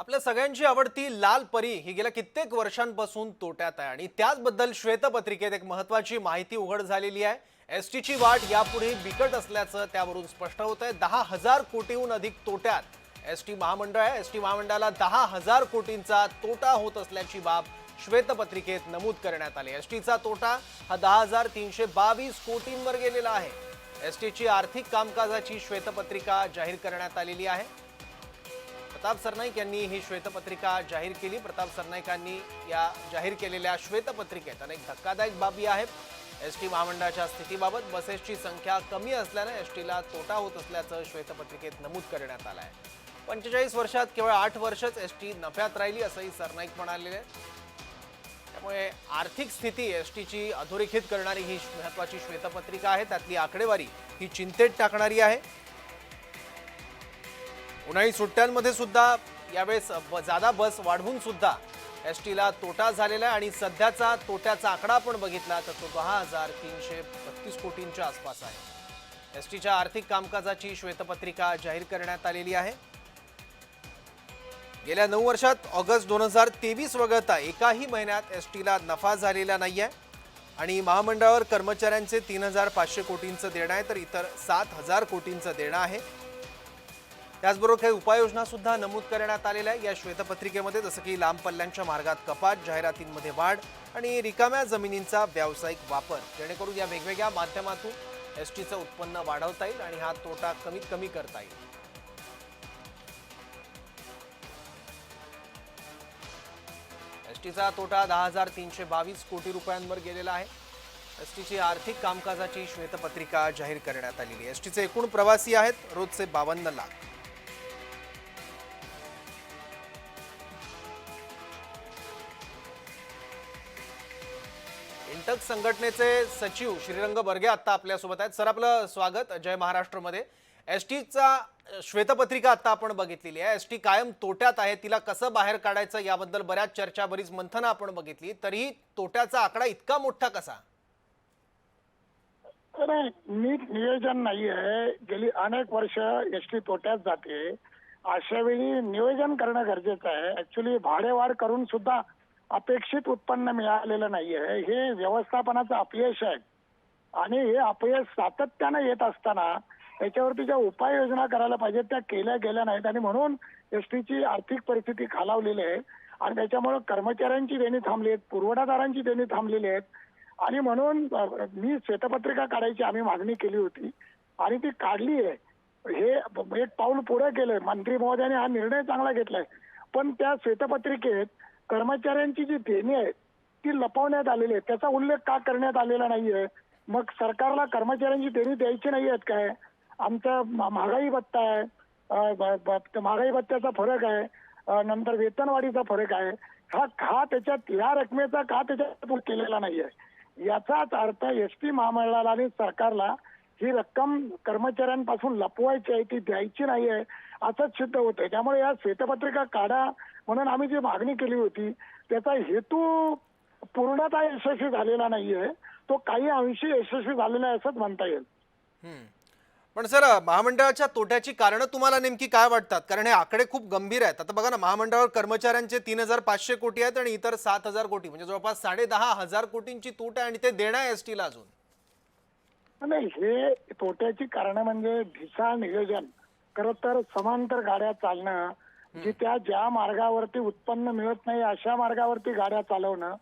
आपल्या सगळ्यांची आवडती लाल परी. ही गेल्या कित्येक वर्षांपासून तोट्यात आहे. आणि त्याचबद्दल श्वेतपत्रिकेत एक महत्वाची माहिती उघड झालेली आहे. एस टीची वाट यापुढे बिकट असल्याचं त्यावरून स्पष्ट होत आहे. दहा हजार कोटीहून अधिक तोट्यात एस टी महामंडळ आहे. एस टी महामंडळाला दहा हजार कोटींचा तोटा होत असल्याची बाब श्वेतपत्रिकेत नमूद करण्यात आली. एस टीचा तोटा हा दहा हजार तीनशे बावीस कोटींवर गेलेला आहे. एस टीची आर्थिक कामकाजाची श्वेतपत्रिका जाहीर करण्यात आलेली आहे. प्रताप सरनाईक यांनी ही श्वेतपत्रिका जाहीर केली. प्रताप सरनाईकांनी या जाहीर केलेल्या श्वेतपत्रिकेत अनेक धक्कादायक बाबी आहेत. एस टी महामंडळाच्या स्थितीबाबत बसेसची संख्या कमी असल्यानं एस टीला तोटा होत असल्याचं श्वेतपत्रिकेत नमूद करण्यात आलं आहे पंचेचाळीस वर्षात केवळ आठ वर्षच एस टी नफ्यात राहिली असंही सरनाईक म्हणाले. त्यामुळे आर्थिक स्थिती एस टीची अधोरेखित करणारी ही महत्वाची श्वेतपत्रिका आहे. त्यातली आकडेवारी ही चिंतेत टाकणारी आहे. उन्हाळी सुट्ट्यांमध्ये सुद्धा यावेळेस ब- जादा बस वाढवून सुद्धा एस टीला तोटा झालेला आहे आणि सध्याचा तोट्याचा आकडा आपण बघितला तर तो दहा हजार तीनशे बत्तीस कोटींच्या आसपास आहे. एस टीच्या आर्थिक कामकाजाची श्वेतपत्रिका जाहीर करण्यात आलेली आहे. गेल्या नऊ वर्षात ऑगस्ट दोन हजार तेवीस वगळता एकाही महिन्यात एस टीला नफा झालेला नाही आहे आणि महामंडळावर कर्मचाऱ्यांचे तीन हजार पाचशे कोटींचं देणं आहे तर इतर सात हजार कोटींचं देणं आहे. त्याचबरोबर काही उपाययोजना सुद्धा नमूद करण्यात आलेल्या आहे या श्वेतपत्रिकेमध्ये जसं की लांब पल्ल्यांच्या मार्गात कपात जाहिरातींमध्ये वाढ आणि रिकाम्या जमिनींचा व्यावसायिक वापर. जेणेकरून या वेगवेगळ्या माध्यमातून एस टीचं उत्पन्न वाढवता येईल आणि हा तोटा कमीत कमी करता येईल. एस टीचा तोटा दहा हजार तीनशे बावीस कोटी रुपयांवर गेलेला आहे. एस टीची आर्थिक कामकाजाची श्वेतपत्रिका जाहीर करण्यात आलेली आहे. एस टीचे एकूण प्रवासी आहेत. रोजचे बावन्न लाख. इंटक संघटनेचे सचिव श्रीरंग बर्गे आता आपल्यासोबत आहेत. सर आपलं स्वागत जय महाराष्ट्रमध्ये. एस टीचा श्वेतपत्रिका आता आपण बघितलेली आहे. एस टी कायम तोट्यात आहे. तिला कसं बाहेर काढायचं याबद्दल बऱ्याच चर्चा बरीच मंथनं आपण बघितली. तरीही तोट्याचा आकडा इतका मोठा कसा? नाही नीट नियोजन नाही आहे. गेली अनेक वर्ष एस टी तोट्यात जाते. अशा वेळी नियोजन करणं गरजेचं आहे. ऍक्च्युली भाडेवाढ करून सुद्धा अपेक्षित उत्पन्न मिळालेलं नाही आहे हे व्यवस्थापनाचं अपयश आहे. आणि हे अपयश सातत्यानं येत असताना त्याच्यावरती ज्या उपाययोजना करायला पाहिजेत त्या केल्या गेल्या नाहीत. आणि म्हणून एस टीची आर्थिक परिस्थिती खालावलेली आहे. आणि त्याच्यामुळे कर्मचाऱ्यांची देणी थांबली आहेत पुरवठादारांची देणी थांबलेली आहेत. आणि म्हणून मी श्वेतपत्रिका काढायची आम्ही मागणी केली होती. आणि ती काढली आहे. हे एक पाऊल पुढे केलंय. मंत्री महोदयाने हा निर्णय चांगला घेतलाय. पण त्या श्वेतपत्रिकेत कर्मचाऱ्यांची जी देणी आहेत ती लपवण्यात आलेली आहे त्याचा उल्लेख का करण्यात आलेला नाहीये? मग सरकारला कर्मचाऱ्यांची देणी द्यायची नाही आहेत काय? आमचा महागाई भत्ता आहे. महागाई भत्त्याचा फरक आहे. नंतर वेतनवाढीचा फरक आहे. हा का त्याच्यात या रकमेचा का त्याच्यात केलेला नाहीये? याचाच अर्थ एस टी महामंडळाला आणि सरकारला ही रक्कम कर्मचाऱ्यांपासून लपवायची आहे ती द्यायची नाही आहे असंच सिद्ध होतंय. त्यामुळे या श्वेतपत्रिका काढा म्हणून आम्ही जी मागणी केली होती त्याचा हेतू पूर्णतः यशस्वी झालेला नाहीये. तो काही अंशी यशस्वी झालेला आहे असंच म्हणता येईल. पण सर महामंडळाच्या तोट्याची कारणं तुम्हाला नेमकी काय वाटतात? कारण हे आकडे खूप गंभीर आहेत. आता बघा ना महामंडळावर कर्मचाऱ्यांचे तीन हजार पाचशे कोटी आहेत आणि इतर सात हजार कोटी. म्हणजे जवळपास साडे दहा हजार कोटींची तूट आहे आणि ते देणं आहे एस टीला अजून. नाही हे तोट्याची कारणं म्हणजे ढिसाळ नियोजन खरं तर समांतर गाड्या चालणं जित्या ज्या मार्गावरती उत्पन्न मिळत नाही अशा मार्गावरती गाड्या चालवणं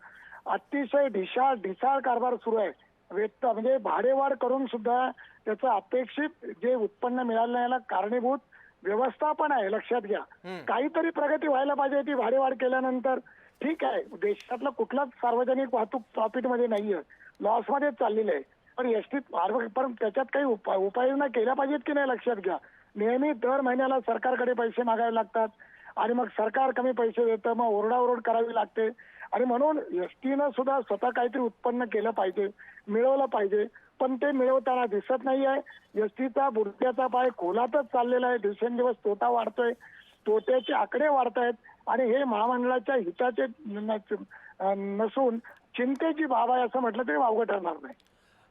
अतिशय ढिसाळ ढिसाळ कारभार सुरू आहे. वेत म्हणजे भाडेवाढ करून सुद्धा त्याचं अपेक्षित जे उत्पन्न मिळालं नाही याला कारणीभूत व्यवस्थापन आहे लक्षात घ्या. काहीतरी प्रगती व्हायला पाहिजे ती भाडेवाढ केल्यानंतर. ठीक आहे देशातलं कुठलाच सार्वजनिक वाहतूक प्रॉफिटमध्ये नाहीये. लॉसमध्ये चाललेलं आहे. पण एसटीत पण त्याच्यात काही उपाय उपाययोजना केल्या पाहिजेत की नाही लक्षात घ्या. नेहमी दर महिन्याला सरकारकडे पैसे मागावे लागतात. आणि मग सरकार कमी पैसे देतं मग ओरडाओरड करावी लागते. आणि म्हणून एसटीनं सुद्धा स्वतः काहीतरी उत्पन्न केलं पाहिजे मिळवलं पाहिजे. पण ते मिळवताना दिसत नाही आहे एसटीचा बुडत्याचा पाय खोलातच चाललेला आहे. दिवसेंदिवस तोटा वाढतोय. तोट्याचे आकडे वाढत आहेत आणि हे महामंडळाच्या हिताचे नसून चिंतेची बाब आहे असं म्हटलं तरी वावगं ठरणार नाही.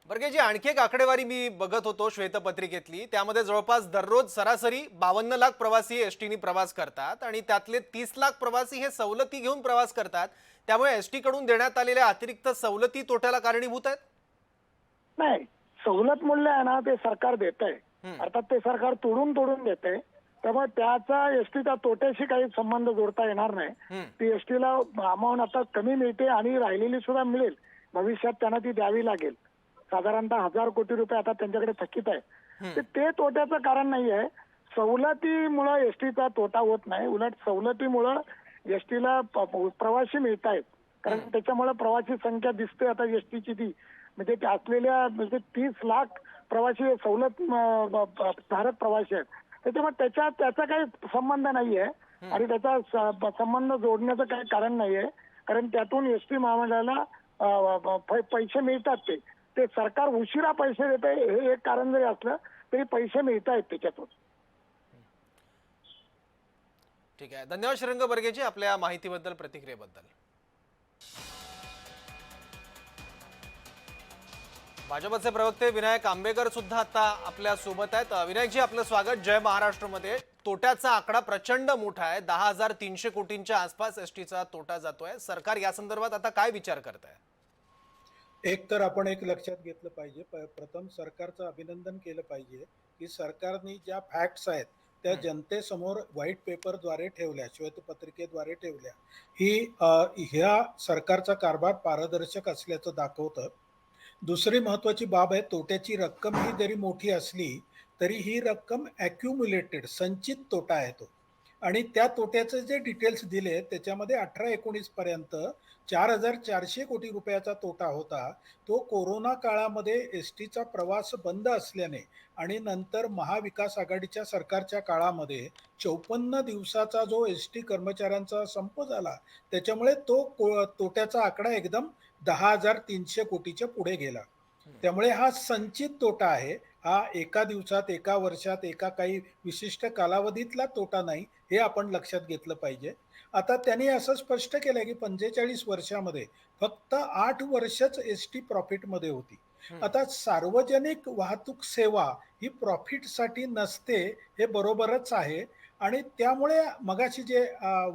बरं जी आणखी एक आकडेवारी मी बघत होतो श्वेतपत्रिकेतली त्यामध्ये जवळपास दररोज सरासरी बावन्न लाख प्रवासी एस टीने प्रवास करतात आणि त्यातले तीस लाख प्रवासी हे सवलती घेऊन प्रवास करतात. त्यामुळे एसकडून देण्यात आलेल्या अतिरिक्त सवलती तोट्याला कारणीभूत आहेत? नाही सवलत मूल्य आहे ना ते सरकार देत आहे. अर्थात ते सरकार तोडून तोडून देते त्यामुळे त्याचा एसटीचा तोट्याशी काही संबंध जोडता येणार नाही. ती एसटीला अमाऊंट आता कमी मिळते आणि राहिलेली सुद्धा मिळेल. भविष्यात त्यांना ती द्यावी लागेल. साधारणतः हजार कोटी रुपये आता त्यांच्याकडे थकीत आहे. तर ते तोट्याचं कारण नाही आहे. सवलतीमुळं एसटीचा तोटा होत नाही. उलट सवलतीमुळं एसटीला प्रवासी मिळत आहेत कारण त्याच्यामुळे प्रवासी संख्या दिसते आता एसटीची ती. म्हणजे त्या असलेल्या म्हणजे तीस लाख प्रवासी सवलत धारक प्रवासी आहेत. त्याच्यामुळे त्याच्या त्याचा काही संबंध नाहीये आणि त्याचा संबंध जोडण्याचं काही कारण नाहीये कारण त्यातून एस टी महामंडळाला पैसे मिळतात ते. ते सरकार उशिरा पैसे देते हे एक कारण जरी असलं तरी पैसे मिळत आहेत त्याच्यातून. ठीक आहे. धन्यवाद श्रीरंग बर्गेजी आपल्या माहितीबद्दल प्रतिक्रियेबद्दल. भाजपचे प्रवक्ते विनायक आंबेकर सुद्धा आता आपल्यासोबत आहेत. विनायकजी आपलं स्वागत. जय महाराष्ट्रमध्ये. तोट्याचा आकडा प्रचंड मोठा आहे. दहा हजार तीनशे कोटींच्या आसपास एसटीचा तोटा जातोय. सरकार या संदर्भात आता काय विचार करत आहे एक तर आपण एक लक्षात घेतलं पाहिजे. प- प्रथम सरकारचं अभिनंदन केलं पाहिजे की सरकारने ज्या फॅक्ट्स आहेत त्या जनतेसमोर व्हाईट पेपरद्वारे ठेवल्या श्वेतपत्रिकेद्वारे ठेवल्या. ही अ, ह्या सरकारचा कारभार पारदर्शक असल्याचं दाखवतं. दुसरी महत्वाची बाब आहे तोट्याची रक्कम ही जरी मोठी असली तरी ही रक्कम ॲक्युम्युलेटेड संचित तोटा आहे तो. आणि त्या तोट्याचे जे डिटेल्स दिले त्याच्यामध्ये अठरा एकोणीस पर्यंत चार हजार चारशे कोटी रुपयाचा तोटा होता. तो कोरोना काळामध्ये एस टीचा प्रवास बंद असल्याने आणि नंतर महाविकास आघाडीच्या सरकारच्या काळामध्ये चौपन्न दिवसाचा जो एस टी कर्मचाऱ्यांचा संप झाला त्याच्यामुळे तो को- तोट्याचा आकडा एकदम दहा हजार तीनशे कोटीच्या पुढे गेला. त्यामुळे हा संचित तोटा आहे. हा एका दिवसात एका वर्षात एका काही विशिष्ट कालावधीतला तोटा नाही हे आपण लक्षात घेतलं पाहिजे. आता त्यांनी असं स्पष्ट केलंय की पंचेचाळीस वर्षामध्ये फक्त आठ वर्षच एस टी प्रॉफिटमध्ये होती. आता सार्वजनिक वाहतूक सेवा ही प्रॉफिटसाठी नसते हे बरोबरच आहे. आणि त्यामुळे मगाशी जे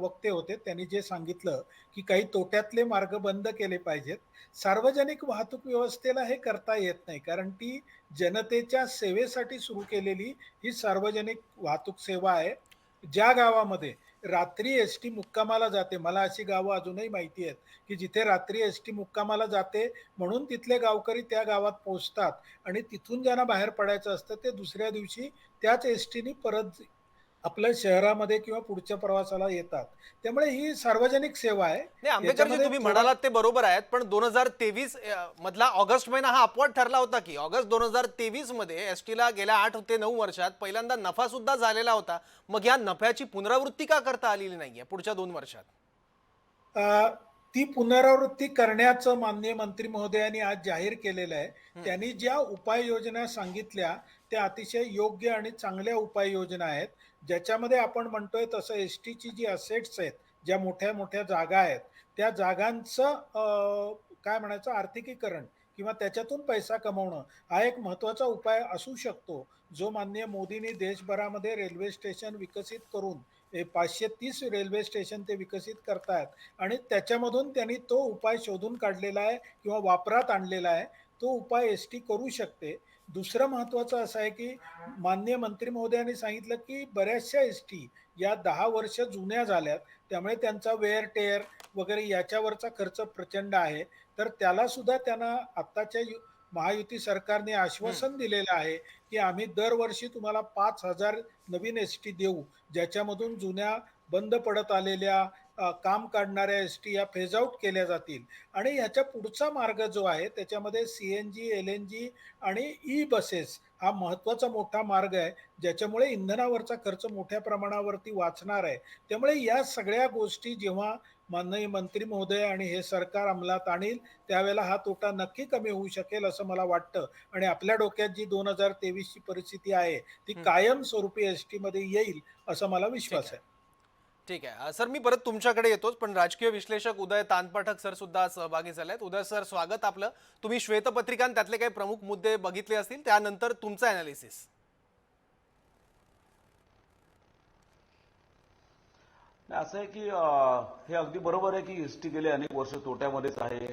वक्ते होते त्यांनी जे सांगितलं की काही तोट्यातले मार्ग बंद केले पाहिजेत. सार्वजनिक वाहतूक व्यवस्थेला हे करता येत नाही कारण ती जनतेच्या सेवेसाठी सुरू केलेली ही सार्वजनिक वाहतूक सेवा आहे. ज्या गावामध्ये रात्री एस टी मुक्कामाला जाते मला अशी गावं अजूनही माहिती आहेत की जिथे रात्री एस टी मुक्कामाला जाते म्हणून तिथले गावकरी त्या गावात पोहोचतात आणि तिथून ज्यांना बाहेर पडायचं असतं ते दुसऱ्या दिवशी त्याच एस टीने परत आपल्या शहरामध्ये किंवा पुढच्या प्रवासाला येतात. त्यामुळे ही सार्वजनिक सेवा आहे. याच्यामध्ये तुम्ही म्हणालात ते बरोबर आहेत पण दोन हजार तेवीस मधला ऑगस्ट महिना हा अपवाद ठरला होता की ऑगस्ट दोन हजार तेवीसमध्ये एस टीला गेल्या आठ ते नऊ वर्षात पहिल्यांदा नफा सुद्धा झालेला होता. मग या नफ्याची पुनरावृत्ती का करता आलेली नाहीये पुढच्या दोन वर्षात? अ, ती पुनरावृत्ती करण्याचं माननीय मंत्री महोदयांनी आज जाहीर केलेलं आहे. त्यांनी ज्या उपाययोजना सांगितल्या त्या अतिशय योग्य आणि चांगल्या उपाययोजना आहेत. ज्याच्यामध्ये आपण म्हणतोय तसं एस टीची जी असेट्स आहेत ज्या मोठ्या मोठ्या जागा आहेत त्या जागांचं काय म्हणायचं आर्थिकीकरण किंवा त्याच्यातून पैसा कमवणं हा एक महत्त्वाचा उपाय असू शकतो जो माननीय मोदींनी देशभरामध्ये रेल्वे स्टेशन विकसित करून पाचशे तीस रेल्वे स्टेशन ते विकसित करतायत आणि त्याच्यामधून त्यांनी तो उपाय शोधून काढलेला आहे किंवा वापरात आणलेला आहे तो उपाय एस टी करू शकते. दुसरं महत्त्वाचं असं आहे की माननीय मंत्री महोदयांनी सांगितलं की बऱ्याचशा एस टी या दहा वर्ष जुन्या झाल्यात त्यामुळे त्यांचा वेअर टेअर वगैरे याच्यावरचा खर्च प्रचंड आहे. तर त्याला सुद्धा त्यांना आत्ताच्या यु- महायुती सरकारने आश्वासन दिलेलं आहे की आम्ही दरवर्षी तुम्हाला पाच हजार नवीन एस टी देऊ ज्याच्यामधून जुन्या बंद पडत आलेल्या काम काढणाऱ्या एस टी या फेज आउट केल्या जातील. आणि ह्याच्या पुढचा मार्ग जो आहे त्याच्यामध्ये C N G L N G आणि ई बसेस हा महत्त्वाचा मोठा मार्ग आहे ज्याच्यामुळे इंधनावरचा खर्च मोठ्या प्रमाणावरती वाचणार आहे. त्यामुळे या सगळ्या गोष्टी जेव्हा माननीय मंत्री महोदय आणि हे सरकार अंमलात आणील त्यावेळेला हा तोटा नक्की कमी होऊ शकेल असं मला वाटतं. आणि आपल्या डोक्यात जी दोन हजार तेवीसची परिस्थिती आहे ती हं. कायम स्वरूपी एस टी मध्ये येईल असं मला विश्वास आहे. ठीक आहे. सर मी परत तुमच्याकडे येतोच पण राजकीय विश्लेषक उदय तानपाठक सर सुद्धा सहभागी झाले आहेत उदय सर स्वागत आपलं. तुम्ही श्वेतपत्रिकांत त्यातले काही प्रमुख मुद्दे बघितले असतील त्यानंतर तुमचं अनालिसिस असं आहे की हे अगदी बरोबर आहे की एस टी गेले अनेक वर्ष तोट्यामध्येच आहे.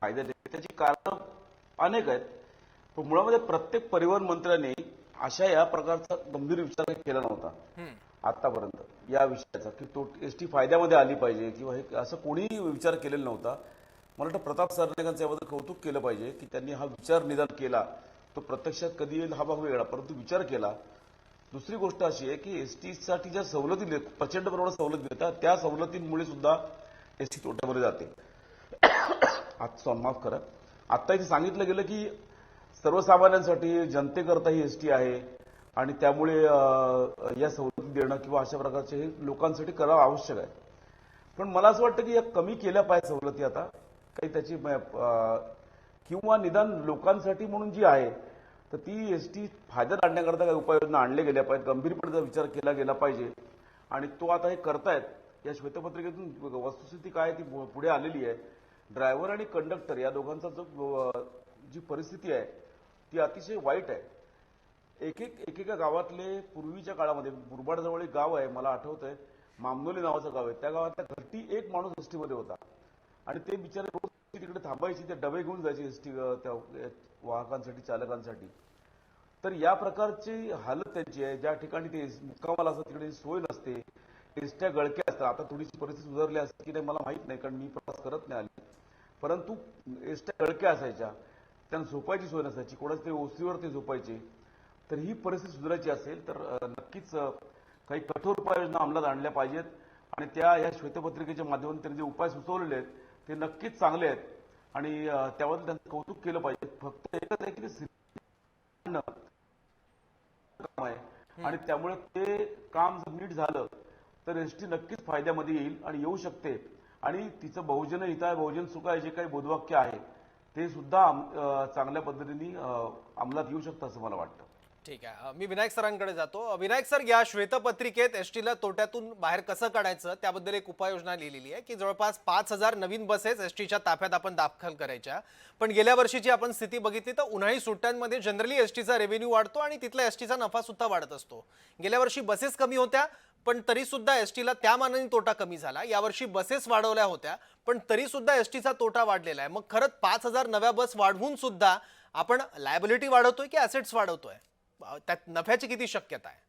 फायद्यात आहे त्याची कारण अनेक आहेत. पण मुळामध्ये प्रत्येक परिवहन मंत्र्यांनी अशा या प्रकारचा गंभीर विचार केला नव्हता. आतापर्यंत. या विषयाचा की तो एस टी फायद्यामध्ये आली पाहिजे किंवा हे असं कोणीही विचार केलेला नव्हता. मला वाटतं प्रताप सरनाईकांचं याबद्दल कौतुक केलं पाहिजे की त्यांनी हा विचार निदान केला. तो प्रत्यक्षात कधी येईल हा भाग वेगळा परंतु विचार केला. दुसरी गोष्ट अशी आहे की एस टीसाठी ज्या सवलती प्रचंड प्रमाणात सवलत देतात त्या सवलतींमुळे सुद्धा एस टी तोट्यामध्ये जाते. आज माफ करा. आता इथे सांगितलं गेलं की सर्वसामान्यांसाठी जनतेकरता ही एस टी आहे. आणि त्यामुळे या सवलती देणं किंवा अशा प्रकारचे हे लोकांसाठी करावं आवश्यक आहे. पण मला असं वाटतं की या कमी केल्या पाहिजे सवलती आता. काही त्याची म- किंवा निदान लोकांसाठी म्हणून जी आहे तर ती एस टी फायद्यात आणण्याकरता काही उपाययोजना आणल्या गेल्या पाहिजेत. गंभीरपणे विचार केला गेला पाहिजे. आणि तो आता हे करतायत. या श्वेतपत्रिकेतून वस्तुस्थिती काय आहे ती पु- पुढे आलेली आहे. ड्रायव्हर आणि कंडक्टर या दोघांचा जो जी परिस्थिती आहे ती अतिशय वाईट आहे. एक एक एकेका गावातले पूर्वीच्या काळामध्ये मुरबाडजवळ एक गाव आहे मला आठवतंय. मामनोली नावाचं गाव आहे. त्या गावातल्या घरटी एक माणूस एसटीमध्ये होता. आणि ते बिचारे रोज तिकडे थांबायची ते डबे घेऊन जायचे एसटी त्या वाहकांसाठी चालकांसाठी. तर या प्रकारची हालत त्यांची आहे. ज्या ठिकाणी ते मुक्कामाला असतात तिकडे सोय नसते. एसट्या गळक्या असतात. आता थोडीशी परिस्थिती सुधारली असते की नाही मला माहीत नाही कारण मी प्रवास करत नाही आले. परंतु एसट्या गळक्या असायच्या. त्यांना झोपायची सोय नसायची. कोणाच्या तरी ओसरीवर ते झोपायचे. तर ही परिस्थिती सुधारायची असेल तर नक्कीच काही कठोर उपाययोजना अंमलात आणल्या पाहिजेत. आणि त्या या श्वेतपत्रिकेच्या माध्यमातून त्यांनी जे उपाय सुचवलेले आहेत ते नक्कीच चांगले आहेत. आणि त्याबद्दल त्यांचं कौतुक केलं पाहिजे. फक्त एकच आहे की काम आहे. आणि त्यामुळे ते काम जर नीट झालं तर एसटी नक्कीच फायद्यामध्ये येईल आणि येऊ शकते. आणि तिचं बहुजन हिताय बहुजन सुख आहे जे काही बोधवाक्य आहे ते सुद्धा चांगल्या पद्धतीने अंमलात येऊ शकतं असं मला वाटतं. ठीक आहे. मी विनायक सरांकडे जातो. विनायक सर या श्वेतपत्रिकेत एस टीला तोट्यातून बाहेर कसं काढायचं त्याबद्दल एक उपाययोजना लिहिलेली आहे की जवळपास पाच हजार नवीन बसेस एस टीच्या ताफ्यात आपण दाखल करायच्या. पण गेल्या वर्षीची आपण स्थिती बघितली तर उन्हाळी सुट्ट्यांमध्ये जनरली एस टीचा रेव्हेन्यू वाढतो आणि तिथला एस टीचा नफा सुद्धा वाढत असतो. गेल्या वर्षी बसेस कमी होत्या पण तरी सुद्धा एस टीला त्या मानाने तोटा कमी झाला. यावर्षी बसेस वाढवल्या होत्या पण तरी सुद्धा एस टीचा तोटा वाढलेला आहे. मग खरंच पाच हजार नव्या बस वाढवून सुद्धा आपण लायबिलिटी वाढवतोय की असेट्स वाढवतोय? त्यात नफ्याची किती शक्यता आहे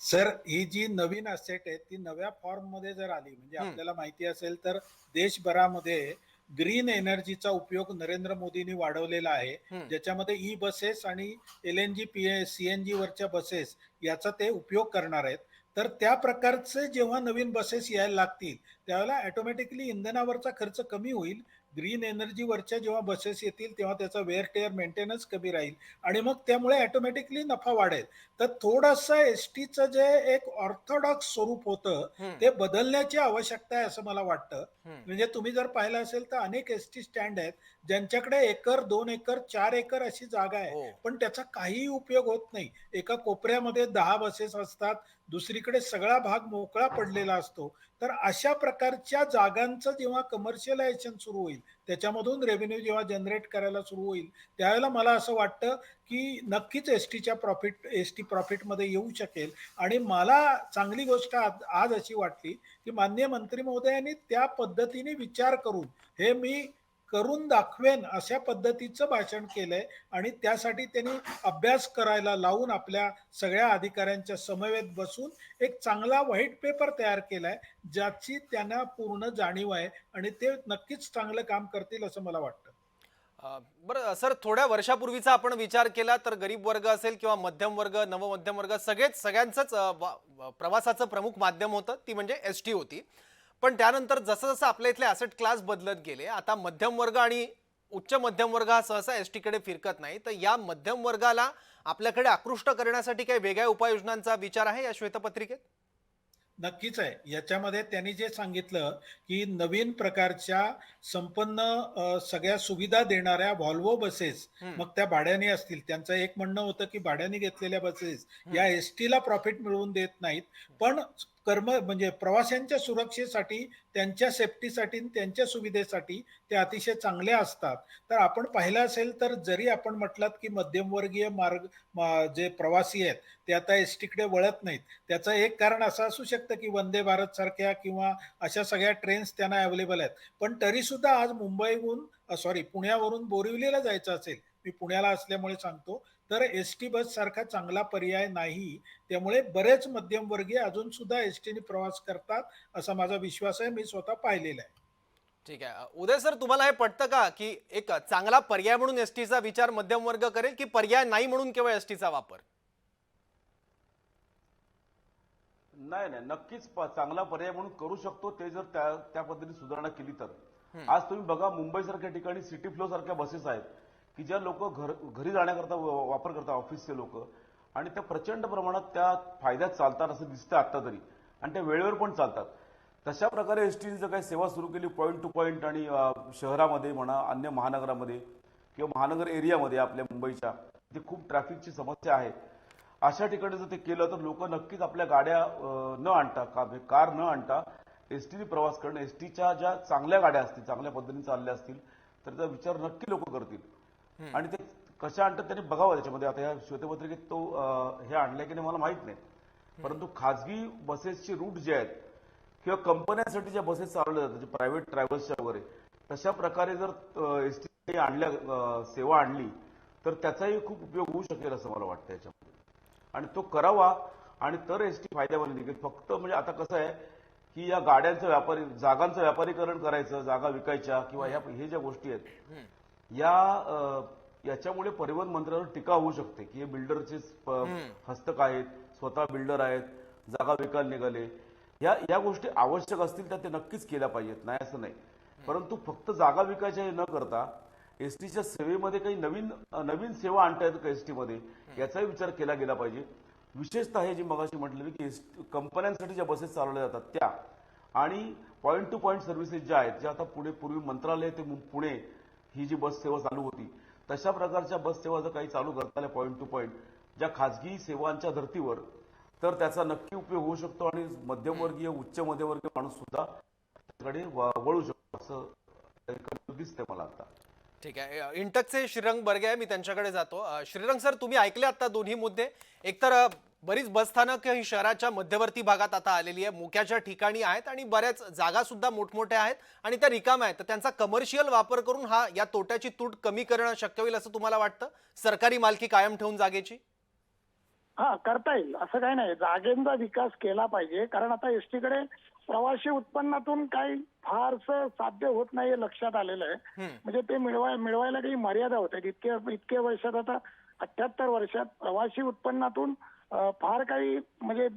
सर ही जी नवीन असेट आहे ती नव्या फॉर्ममध्ये जर आली म्हणजे. आपल्याला माहिती असेल तर देशभरामध्ये ग्रीन एनर्जीचा उपयोग नरेंद्र मोदींनी वाढवलेला आहे. ज्याच्यामध्ये ई बसेस आणि L N G P CNG वरच्या बसेस याचा ते उपयोग करणार आहेत तर त्या प्रकारचे जेव्हा नवीन बसेस यायला लागतील त्यावेळेला ऑटोमॅटिकली इंधनावरचा खर्च कमी होईल ग्रीन एनर्जीवरच्या जेव्हा बसेस येतील तेव्हा त्याचा वेअर टेअर मेंटेनन्स कमी राहील. आणि मग त्यामुळे ऑटोमॅटिकली नफा वाढेल. तर थोडंसं एस टीचं जे एक ऑर्थोडॉक्स स्वरूप होतं. ते बदलण्याची आवश्यकता आहे असं मला वाटतं. म्हणजे तुम्ही जर पाहिलं असेल तर अनेक एस टी स्टँड आहेत ज्यांच्याकडे एकर दोन एकर चार एकर अशी जागा आहे. हो. पण त्याचा काहीही उपयोग होत नाही. एका कोपऱ्यामध्ये दहा बसेस असतात दुसरीकडे सगळा भाग मोकळा पडलेला असतो. तर अशा प्रकारच्या जागांचं जेव्हा कमर्शियलायझेशन सुरू होईल त्याच्यामधून रेव्हेन्यू जेव्हा जनरेट करायला सुरू होईल त्यावेळेला मला असं वाटतं की नक्कीच एस टीच्या प्रॉफिट एस टी प्रॉफिटमध्ये येऊ शकेल. आणि मला चांगली गोष्ट आज आज अशी वाटली की माननीय मंत्री महोदयांनी त्या पद्धतीने विचार करून हे मी करून दाखवेन अशा पद्धतीचं भाषण केलंय आणि त्यासाठी त्यांनी अभ्यास करायला लावून आपल्या सगळ्या अधिकाऱ्यांच्या समवेत बसून एक चांगला व्हाईट पेपर तयार केलाय ज्याची त्यांना पूर्ण जाणीव आहे आणि ते नक्कीच चांगलं काम करतील असं मला वाटतं. बरं सर थोड्या वर्षापूर्वीचा आपण विचार केला तर गरीब वर्ग असेल किंवा मध्यम वर्ग नवमध्यम वर्ग सगळेच सगळ्यांचंच प्रवासाचं प्रमुख माध्यम होतं ती म्हणजे एस टी होती. पण त्यानंतर जसं जसं आपल्या इथले ॲसेट क्लास बदलत गेले आता मध्यम वर्ग आणि उच्च मध्यम वर्ग हा सहसा एस टीकडे फिरकत नाही. तर या मध्यम वर्गाला आपल्याकडे आकृष्ट करण्यासाठी काही वेगळ्या उपाययोजनांचा विचार आहे या श्वेतपत्रिकेत? नक्कीच आहे. याच्यामध्ये त्यांनी जे सांगितलं की नवीन प्रकारच्या संपन्न सगळ्या सुविधा देणाऱ्या व्हॉल्वो बसेस. मग त्या भाड्याने असतील. त्यांचं एक म्हणणं होतं की भाड्याने घेतलेल्या बसेस या एस ला प्रॉफिट मिळवून देत नाहीत. पण कर्म म्हणजे प्रवाशांच्या सुरक्षेसाठी त्यांच्या सेफ्टीसाठी आणि त्यांच्या सुविधेसाठी ते अतिशय चांगले असतात. तर आपण पाहिलं असेल तर जरी आपण म्हटलात की मध्यमवर्गीय मार्ग मा- जे प्रवासी आहेत ते आता एस टीकडे वळत नाहीत. त्याचं एक कारण असं असू शकतं की वंदे भारत सारख्या किंवा अशा सगळ्या ट्रेन्स त्यांना अवेलेबल आहेत. पण तरीसुद्धा आज मुंबईहून सॉरी पुण्यावरून बोरिवलीला जायचं असेल मी पुण्याला असल्यामुळे सांगतो तर एस टी बस सारखा चांगला पर्याय नाही. त्यामुळे बरेच मध्यमवर्गीय अजून सुद्धा एस टीने प्रवास करतात असा माझा विश्वास आहे. मी स्वतः पाहिलेला आहे. ठीक आहे. उदय सर तुम्हाला हे पटतं का की एक चांगला पर्याय म्हणून एसटीचा विचार मध्यम वर्ग करेल की पर्याय नाही म्हणून केवळ एसटीचा वापर? नाही नाही. नक्कीच चांगला पर्याय म्हणून करू शकतो. ते जर त्या त्या पद्धतीने सुधारणा केली तर. आज तुम्ही बघा मुंबई सारख्या ठिकाणी सिटी फ्लो सारख्या बसेस आहेत. की ज्या लोक घर घरी जाण्याकरता वापर करतात ऑफिसचे लोक आणि त्या प्रचंड प्रमाणात त्या फायद्यात चालतात असं दिसतं आत्ता तरी. आणि त्या वेळेवर पण चालतात. तशा प्रकारे एस टीने जर काही सेवा सुरू केली पॉईंट टू पॉईंट आणि शहरामध्ये म्हणा अन्य महानगरामध्ये किंवा महानगर एरियामध्ये आपल्या मुंबईच्या तिथे खूप ट्रॅफिकची समस्या आहे. अशा ठिकाणी जर ते केलं तर लोक नक्कीच आपल्या गाड्या न आणता का कार न आणता एसटीने प्रवास करणं एसटीच्या ज्या चांगल्या गाड्या असतील चांगल्या पद्धतीने चालल्या असतील तर त्याचा विचार नक्की लोक करतील. आणि ते कशा आणतात त्यांनी बघावं त्याच्यामध्ये. आता या श्वेतपत्रिकेत तो हे आणलंय की नाही मला माहीत नाही. परंतु खाजगी बसेसचे रूट जे आहेत किंवा कंपन्यांसाठी ज्या बसेस चालवल्या जातात प्रायव्हेट ट्रॅव्हल्सच्या वगैरे तशा प्रकारे जर एस टी आणल्या सेवा आणली तर त्याचाही खूप उपयोग होऊ शकेल असं मला वाटतं याच्यामध्ये. आणि तो करावा आणि तर एस टी फायद्यामध्ये निघेल. फक्त म्हणजे आता कसं आहे की या गाड्यांचं व्यापारी जागांचं व्यापारीकरण करायचं जागा विकायच्या किंवा ह्या हे ज्या गोष्टी आहेत या याच्यामुळे परिवहन मंत्र्यावर टीका होऊ शकते की हे बिल्डरचे हस्तक आहेत स्वतः बिल्डर आहेत जागा विकायला निघाले. या या गोष्टी आवश्यक असतील तर ते नक्कीच केल्या पाहिजेत नाही असं नाही. परंतु फक्त जागा विकायच्या हे न करता एसटीच्या सेवेमध्ये काही नवीन नवीन सेवा आणता येतं का एसटी मध्ये याचाही विचार केला गेला पाहिजे. विशेषतः हे जी मगाशी म्हटलेली की एस- कंपन्यांसाठी ज्या बसेस चालवल्या जातात त्या. आणि पॉईंट टू पॉईंट सर्व्हिसेस ज्या आहेत ज्या आता पुढे पूर्वी मंत्रालय ते मु- पुणे ही जी बस सेवा चालू होती तशा प्रकारच्या बस सेवा जर काही चालू करता आल्या पॉईंट टू पॉईंट ज्या खाजगी सेवांच्या धर्तीवर तर त्याचा नक्की उपयोग होऊ शकतो आणि मध्यमवर्गीय उच्च मध्यमवर्गीय माणूस सुद्धा त्याकडे वळू शकतो असं दिसतंय मला आता. ठीक आहे. इंटकचे श्रीरंग बर्गे आहे मी त्यांच्याकडे जातो. श्रीरंग सर तुम्ही ऐकले आता दोन्ही मुद्दे? एकतर बरीच बसस्थानक ही शहराच्या मध्यवर्ती भागात आता आलेली आहे. मोक्याच्या ठिकाणी आहेत आणि बऱ्याच जागा सुद्धा मोठमोठ्या आहेत आणि त्या रिकाम्या आहेत. तर त्यांचा कमर्शियल वापर करून हा या तोट्याची तूट कमी करणं शक्य होईल असं तुम्हाला वाटतं? सरकारी मालकी कायम ठेवून जागेची? हा करता येईल. असं काही नाही. जागेंचा विकास केला पाहिजे. कारण आता एसटी कडे प्रवासी उत्पन्नातून काही फारसं साध्य होत नाही हे लक्षात आलेलं आहे. म्हणजे ते मिळवाय मिळवायला काही मर्यादा होत्या. इतक्या इतक्या वर्षात आता अठ्याहत्तर वर्षात प्रवासी उत्पन्नातून फार काही म्हणजे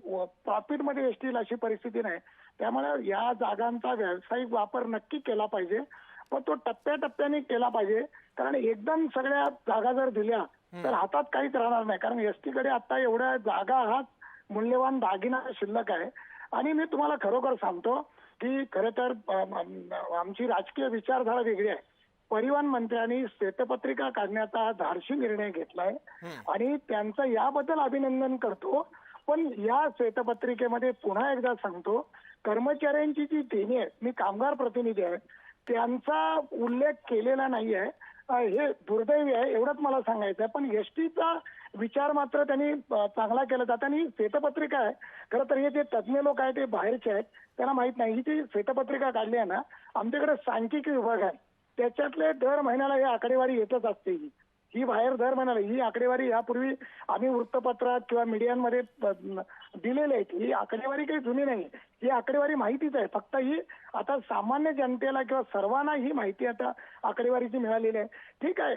प्रॉफिटमध्ये येतील अशी परिस्थिती नाही. त्यामुळे या जागांचा व्यावसायिक वापर नक्की केला पाहिजे. पण तो टप्प्याटप्प्याने केला पाहिजे. कारण एकदम सगळ्या जागा जर दिल्या तर हातात काहीच राहणार नाही. कारण एसटी कडे आता एवढ्या जागा हा मूल्यवान दागिना शिल्लक आहे. आणि मी तुम्हाला खरोखर सांगतो की खरं तर आमची राजकीय विचारधारा वेगळी आहे. परिवहन मंत्र्यांनी श्वेतपत्रिका काढण्याचा धाडसी निर्णय घेतलाय. आणि त्यांचं याबद्दल अभिनंदन करतो. पण या श्वेतपत्रिकेमध्ये पुन्हा एकदा सांगतो कर्मचाऱ्यांची जी देणी आहे मी कामगार प्रतिनिधी आहे त्यांचा उल्लेख केलेला नाही आहे हे दुर्दैवी आहे एवढंच मला सांगायचं आहे पण एसटीचा विचार मात्र त्यांनी चांगला केला जातो. आणि श्वेतपत्रिका आहे खरं तर हे जे तज्ज्ञ लोक आहेत ते बाहेरचे आहेत त्यांना माहीत नाही. ही जी श्वेतपत्रिका काढली आहे ना आमच्याकडे सांख्यिकी विभाग आहे. त्याच्यातले दर महिन्याला ही आकडेवारी येतच असते ही. ही बाहेर दर महिन्याला ही आकडेवारी यापूर्वी आम्ही वृत्तपत्रात किंवा मीडियांमध्ये दिलेली आहे ही आकडेवारी काही जुनी नाही. ही आकडेवारी माहितीच आहे. फक्त ही आता सामान्य जनतेला किंवा सर्वांना ही माहिती आता आकडेवारीची मिळालेली आहे. ठीक आहे.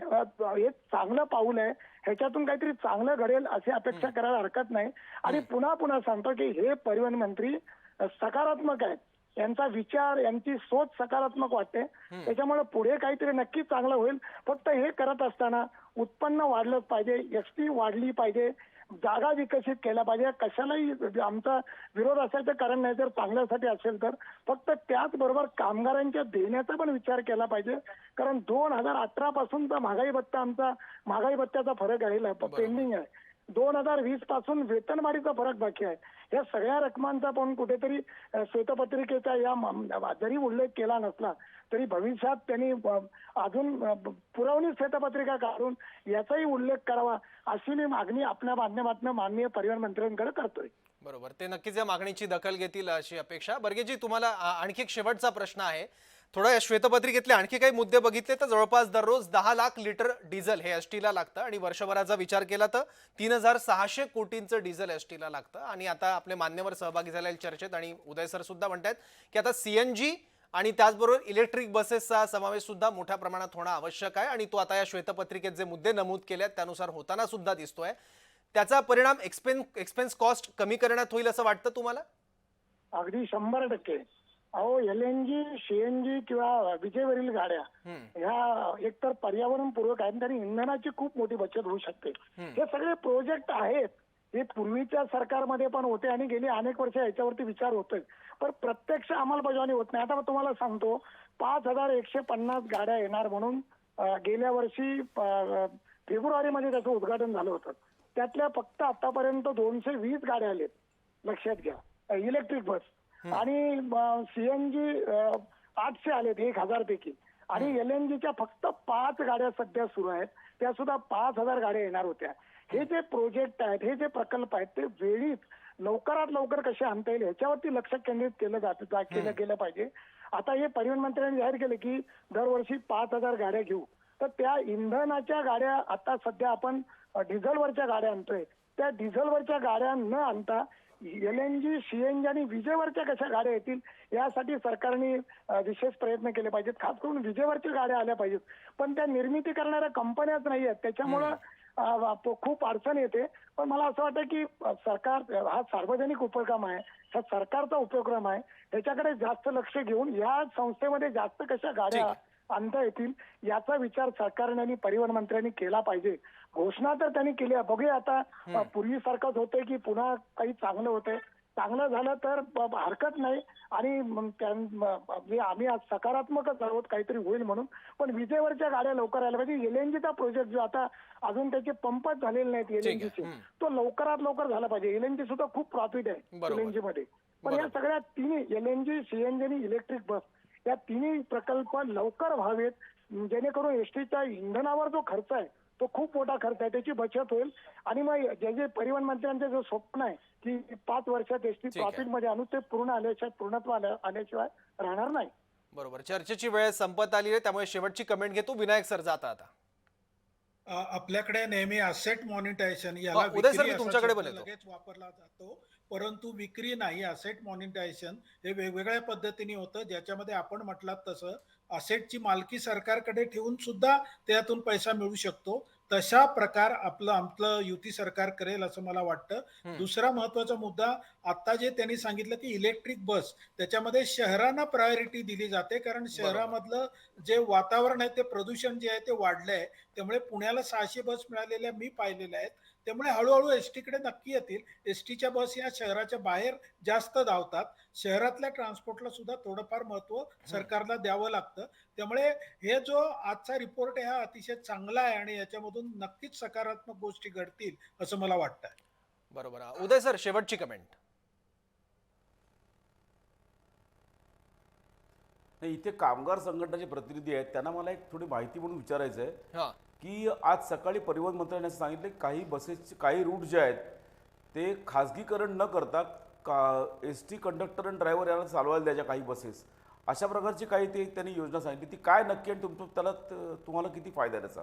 हे चांगलं पाऊल आहे. ह्याच्यातून काहीतरी चांगलं घडेल अशी अपेक्षा करायला हरकत नाही. आणि पुन्हा पुन्हा सांगतो की हे परिवहन मंत्री सकारात्मक आहेत. यांचा विचार यांची सोच सकारात्मक वाटते. त्याच्यामुळे पुढे काहीतरी नक्कीच चांगलं होईल. फक्त हे करत असताना उत्पन्न वाढलंच पाहिजे एसटी वाढली पाहिजे जागा विकसित केल्या पाहिजे. कशालाही आमचा विरोध असायचं कारण नाही जर चांगल्यासाठी असेल तर. फक्त त्याचबरोबर कामगारांच्या देण्याचा पण विचार केला पाहिजे. कारण दोन हजार अठरा पासून महागाई भत्ता आमचा महागाई भत्त्याचा फरक आहे. पेंडिंग आहे. दोन हजार वीसपासून वेतनवाढीचा फरक बाकी आहे. या सगळ्या रकमांचा पण कुठेतरी श्वेतपत्रिकेचा या जरी उल्लेख केला नसला तरी भविष्यात त्यांनी अजून पुरवणी श्वेतपत्रिका काढून याचाही उल्लेख करावा अशी मी मागणी आपल्या माध्यमातून माननीय परिवहन मंत्र्यांकडे करतोय. बरोबर. ते नक्कीच या मागणीची दखल घेतील अशी अपेक्षा. बर्गेजी तुम्हाला आणखी एक शेवटचा प्रश्न आहे. थोडा या श्वेतपत्रिकेतले आणखी काही मुद्दे बघितले तर जवळपास दररोज दहा लाख लिटर डिझेल हे एस टीला लागतं आणि वर्षभराचा विचार केला तर तीन हजार सहाशे कोटींचं डिझेल एस टीला लागतं. आणि आता आपले मान्यवर सहभागी झाले चर्चेत आणि उदय सर सुद्धा म्हणतात की आता सीएनजी आणि त्याचबरोबर इलेक्ट्रिक बसेसचा समावेश सुद्धा मोठ्या प्रमाणात होणं आवश्यक आहे. आणि तो आता या श्वेतपत्रिकेत जे मुद्दे नमूद केले आहेत त्यानुसार होताना सुद्धा दिसतोय. त्याचा परिणाम एक्सपेन्स एक्सपेन्स कॉस्ट कमी करण्यात होईल असं वाटतं तुम्हाला? अगदी शंभर टक्के. अहो एल एन जी सीएनजी किंवा विजेवरील गाड्या ह्या एकतर पर्यावरणपूर्वक आहेत आणि इंधनाची खूप मोठी बचत होऊ शकते. हे सगळे प्रोजेक्ट आहेत हे पूर्वीच्या सरकारमध्ये पण होते आणि गेली अनेक वर्ष याच्यावरती विचार होतोय. पण प्रत्यक्ष अंमलबजावणी होत नाही. आता तुम्हाला सांगतो पाच हजार एकशे पन्नास गाड्या येणार म्हणून गेल्या वर्षी फेब्रुवारीमध्ये त्याचं उद्घाटन झालं होतं. त्यातल्या फक्त आतापर्यंत दोनशे वीस गाड्या आलेत. लक्षात घ्या. Electric bus. आणि सीएनजी आठशे आलेत एक हजार पैकी. आणि एल एन जीच्या फक्त पाच गाड्या सध्या सुरू आहेत. त्या सुद्धा पाच हजार गाड्या येणार होत्या. हे जे प्रोजेक्ट आहेत हे जे प्रकल्प आहेत ते वेळीच लवकरात लवकर कसे आणता येईल ह्याच्यावरती लक्ष केंद्रित केलं जात केलं गेलं पाहिजे. आता हे परिवहन मंत्र्यांनी जाहीर केलं की दरवर्षी पाच हजार गाड्या घेऊ. तर त्या इंधनाच्या गाड्या आता सध्या आपण डिझेलवरच्या गाड्या आणतोय. त्या डिझेलवरच्या गाड्या न आणता एल एन जी सीएनजी आणि विजेवरच्या कशा गाड्या येतील यासाठी सरकारने विशेष प्रयत्न केले पाहिजेत. खास करून विजेवरच्या गाड्या आल्या पाहिजेत. पण त्या निर्मिती करणाऱ्या कंपन्याच नाही आहेत. त्याच्यामुळं खूप अडचण येते. पण मला असं वाटतं की सरकार हा सार्वजनिक उपक्रम आहे. हा सरकारचा उपक्रम आहे. त्याच्याकडे जास्त लक्ष घेऊन या संस्थेमध्ये जास्त कशा गाड्या आणता येतील याचा विचार सरकारने आणि परिवहन मंत्र्यांनी केला पाहिजे. घोषणा तर त्यांनी केली आहे. बघूया आता पूर्वीसारखंच होतंय की पुन्हा काही चांगलं होतंय. चांगलं झालं तर हरकत नाही. आणि म्हणजे आम्ही आज सकारात्मकच आहोत काहीतरी होईल म्हणून. पण विजेवरच्या गाड्या लवकर आल्या पाहिजे. एलएनजीचा प्रोजेक्ट जो आता अजून त्याचे पंपच झालेले नाहीत एलएनजीचे. तो लवकरात लवकर झाला पाहिजे. एलएनजी सुद्धा खूप प्रॉफिट आहे. एलएनजी मध्ये पण या सगळ्या तिन्ही एलएनजी सीएनजी आणि इलेक्ट्रिक बस या तिन्ही प्रकल्प लवकर व्हावेत. जेणेकरून एसटीच्या इंधनावर जो खर्च आहे तो खूप मोठा खर्च आहे. त्याची बचत होईल. आणि मग जे जे परिवहन मंत्र्यांचे जो स्वप्न आहे की पाच वर्षात एसटी ठीक आहे. प्रॉफिटमध्ये आणू ते पूर्ण आल्याशिवाय पूर्णत्व आल्या- आल्याशिवाय राहणार नाही. बरोबर. चर्चेची वेळ संपत आली आहे त्यामुळे शेवटची कमेंट घेतो. विनायक सर जाता आता. आपल्याकडे नेहमी असेट मॉनिटायझेशन याला उदय सर, तुमच्याकडे. लगेच वापरला जातो. परंतु विक्री नाही असेट मॉनिटायझेशन हे वेगवेगळ्या पद्धतीने होतं. ज्याच्यामध्ये आपण म्हटलात तसं असेटची मालकी सरकारकडे ठेवून सुद्धा त्यातून पैसा मिळू शकतो. तशा प्रकार आपलं आपलं युती सरकार करेल असं मला वाटतं. दुसरा महत्त्वाचा मुद्दा आता जे त्यांनी सांगितलं की इलेक्ट्रिक बस त्याच्यामध्ये शहरांना प्रायोरिटी दिली जाते. कारण शहरामधलं जे वातावरण आहे ते प्रदूषण जे आहे ते वाढलं आहे त्यामुळे पुण्याला सहाशे बस मिळालेल्या मी पाहिलेल्या आहेत. त्यामुळे हळूहळू एस टीकडे नक्की येतील. एस टीच्या बस या शहराच्या बाहेर जास्त धावतात. शहरातल्या ट्रान्सपोर्टला सुद्धा थोडंफार महत्त्व सरकारला द्यावं लागतं. त्यामुळे हे जो आजचा रिपोर्ट आहे हा अतिशय चांगला आहे आणि याच्यामधून नक्कीच सकारात्मक गोष्टी घडतील असं मला वाटतं बरोबर. उदय सर शेवटची कमेंट नाही इथे कामगार संघटनाचे प्रतिनिधी आहेत. त्यांना मला एक थोडी माहिती म्हणून विचारायचं आहे हा. की आज सकाळी परिवहन मंत्र्यांनी असं सांगितलं की काही बसेसचे काही रूट जे आहेत ते खाजगीकरण न करता का एस टी कंडक्टर आणि ड्रायव्हर यांना चालवायला द्यायच्या काही बसेस. अशा प्रकारची काही ते त्यांनी योजना सांगितली. ती काय नक्की आणि तुमचं त्याला तुम्हाला किती फायदा त्याचा?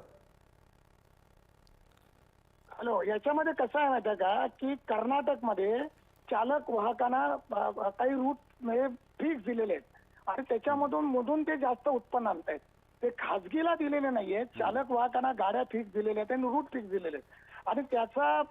हॅलो याच्यामध्ये कसं आहे माहिती आहे का की कर्नाटकमध्ये चालक वाहकांना काही रूट म्हणजे फिक्स दिलेले आहेत. आणि त्याच्यामधून मधून ते जास्त उत्पन्न आणत आहेत ते खाजगीला दिलेले नाहीये. चालक वाहकांना गाड्या फिक्स दिलेल्या आहेत आणि रूट फिक्स दिलेले आहेत. आणि त्याचा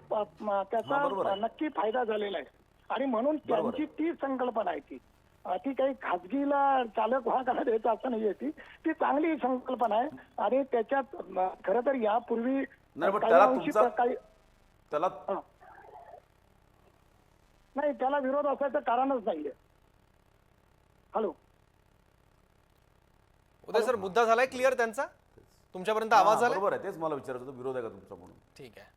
त्याचा. नक्की फायदा झालेला आहे. आणि म्हणून त्यांची ती संकल्पना आहे ती. ती काही खाजगीला चालक वाहकांना द्यायचं असं नाहीये ती. ती चांगली संकल्पना आहे. आणि त्याच्यात खरं तर यापूर्वी काही. नाही त्याला विरोध असायचं कारणच नाहीये. हॅलो. उदय सर मुद्दा झालाय क्लिअर त्यांचा? तुमच्यापर्यंत आवाज आला बरोबर आहे. तेच मला विचारायचं होतं. विरोध आहे का तुमचा म्हणून? ठीक आहे.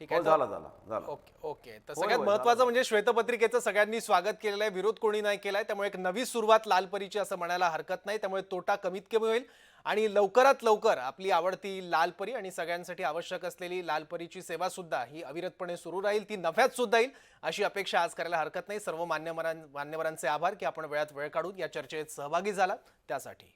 ठीक हो आहे. झाला झाला झाला. Okay okay. तर सगळ्यात महत्वाचं म्हणजे श्वेतपत्रिकेचं सगळ्यांनी स्वागत केलेलं आहे. विरोध कोणी नाही केलाय. त्यामुळे एक नवी सुरुवात लालपरीची असं म्हणायला हरकत नाही. त्यामुळे तोटा कमीत कमी होईल. आणि लवकरात लवकर आपली आवडती लालपरी आणि सगळ्यांसाठी आवश्यक असलेली लालपरीची सेवा सुद्धा ही अविरतपणे सुरू राहील. ती नफ्यात सुद्धा येईल अशी अपेक्षा आज करायला हरकत नाही. सर्व मान्यवरां मान्यवरांचे आभार की आपण वेळात वेळ काढून या चर्चेत सहभागी झाला त्यासाठी.